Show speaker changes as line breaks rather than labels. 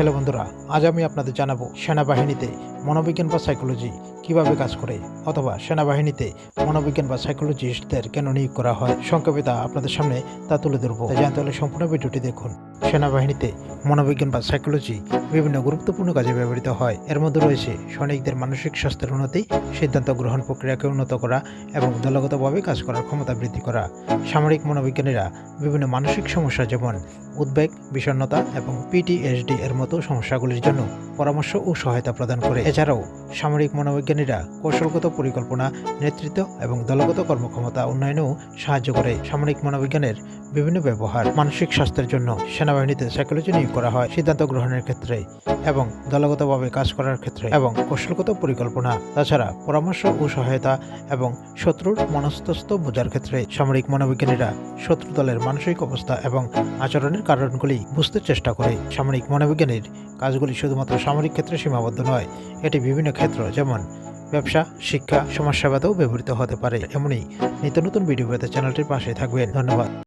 Hello বন্ধুরা, আজ আমি আপনাদের জানাব সেনাবাহিনীতে মনোবিজ্ঞান বা সাইকোলজি কীভাবে কাজ করে অথবা সেনাবাহিনীতে মনোবিজ্ঞান বা সাইকোলজিস্টদের কেন নিয়োগ করা হয় সংক্ষেপে তা আপনাদের সামনে তা তুলে ধরবো। জানতে হলে সম্পূর্ণ ভিডিওটি দেখুন। সেনাবাহিনীতে মনোবিজ্ঞান বা সাইকোলজি বিভিন্ন গুরুত্বপূর্ণ কাজে ব্যবহৃত হয়। এর মধ্যে রয়েছে সৈনিকদের মানসিক স্বাস্থ্যের উন্নতি, সিদ্ধান্ত গ্রহণ প্রক্রিয়াকে উন্নত করা এবং দলগতভাবে কাজ করার ক্ষমতা বৃদ্ধি করা। সামরিক মনোবিজ্ঞানীরা বিভিন্ন মানসিক সমস্যা যেমন উদ্বেগ, বিষণ্ণতা এবং পিটিএসডি এর মতো সমস্যাগুলির জন্য পরামর্শ ও সহায়তা প্রদান করে। এছাড়াও সামরিক মনোবিজ্ঞানীরা কৌশলগত পরিকল্পনা, নেতৃত্ব এবং দলগত কর্মক্ষমতা উন্নয়নেও সাহায্য করে। সামরিক মনোবিজ্ঞানের বিভিন্ন ব্যবহার মানসিক স্বাস্থ্যের জন্য সেনাবাহিনীতে সাইকোলজি নিয়োগ করা হয়, সিদ্ধান্ত গ্রহণের ক্ষেত্রে এবং দলগতভাবে কাজ করার ক্ষেত্রে এবং কৌশলগত পরিকল্পনা, তাছাড়া পরামর্শ ও সহায়তা এবং শত্রুর মনস্তস্থ বোঝার ক্ষেত্রে সামরিক মনোবিজ্ঞানীরা শত্রু দলের মানসিক অবস্থা এবং আচরণের কারণগুলি বুঝতে চেষ্টা করে। সামরিক মনোবিজ্ঞানীর কাজগুলি শুধুমাত্র সামরিক ক্ষেত্রে সীমাবদ্ধ নয়, এটি বিভিন্ন ক্ষেত্র যেমন ব্যবসা, শিক্ষা, সমাজসেবাতেও ব্যবহৃত হতে পারে। এমনই নিত্য নতুন ভিডিও পেতে চ্যানেলটির পাশে থাকবেন। ধন্যবাদ।